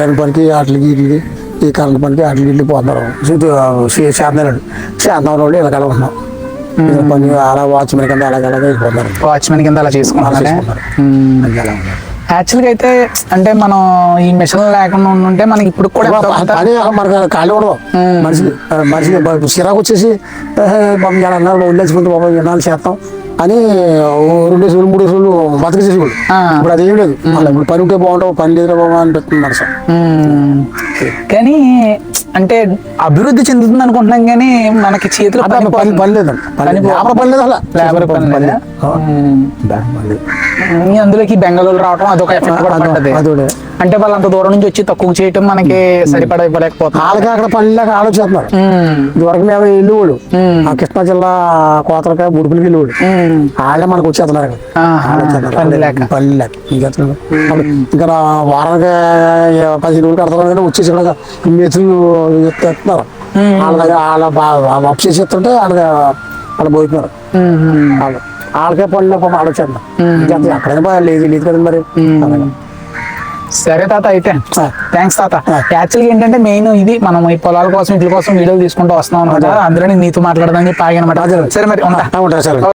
Iron పనికి వాటికి వీటికి ఈ కరెంట్ పనికి వాటికి వీటికి పోతున్నారు చేతనాడు చేతనం వాళ్ళు ఇలా ఉంటున్నాం. ఏదో పని అలా వాచ్మెన్ కింద అలాగ అలాగే వెళ్ళిపోతున్నారు వాచ్మెన్ కింద అలా చేసుకున్నారా. యాక్చువల్గా అయితే అంటే మనం ఈ మిషన్ లేకుండా ఉంటే మనకి ఇప్పుడు కూడా పని మనకి ఖాళీ ఉండదు. మనిషికి మనిషికి బ- చిరాకు వచ్చేసి బాబు అన్నారు వదిలేసుకుంటే బాబు చేస్తాం. అని రెండు రోజులు మూడు రోజులు బతికేసేవాళ్ళు ఆ. ఇప్పుడు అదేం లేదు. ఇప్పుడు పని ఉంటే బాగుంటావు పని లేదురా బాబు అనిపిస్తుంది మనసు. కానీ అంటే అభివృద్ధి చెందుతుంది అనుకుంటున్నాం కానీ మనకి చేతులు పని పని పో- లేబర్ పని లేదు అలా. లేబర్ పని లేదా? లేదు. అందులోకి బెంగళూరు రావడం అదొక ఎఫెక్ట్ అదోడే. అంటే వాళ్ళు అంత దూరం నుంచి వచ్చి తక్కువ చేయటం మనకి సరిపడా వాళ్ళకి అక్కడ పని లేక ఆలోచిస్తున్నారు. ఇదివరకు మేము వెళ్ళేవాడు ఆ కృష్ణా జిల్లా కోతలకాయ ముడుపులకి వెళ్ళేవాడు వాళ్ళే మనకు వచ్చేస్తున్నారు. పని లేక. ఇంకా వారానికి పదిహేను రోజులు కడతారు వచ్చేసి ఇక్కడ మెతులు ఎత్తున్నారు వాళ్ళ దగ్గర వాళ్ళ చేసి ఎత్తుంటే వాళ్ళ వాళ్ళు పోతున్నారు వాళ్ళు వాళ్ళకే పని లేక ఆలోచిస్తున్నారు ఇంకా ఎక్కడైనా పోయి లేదు లేదు కదా మరి. సరే తాత అయితే. థ్యాంక్స్ తాత. యాక్చువల్గా ఏంటంటే మెయిన్ ఇది మనం ఈ పొలాల కోసం వీటి కోసం వీడియోలు తీసుకుంటూ వస్తున్నాం అనమాట అందులో నీతో మాట్లాడదాం చెప్పి ఆగానమాట. సరే మరి ఉంటా. ఆ, ఉంటారు సరే.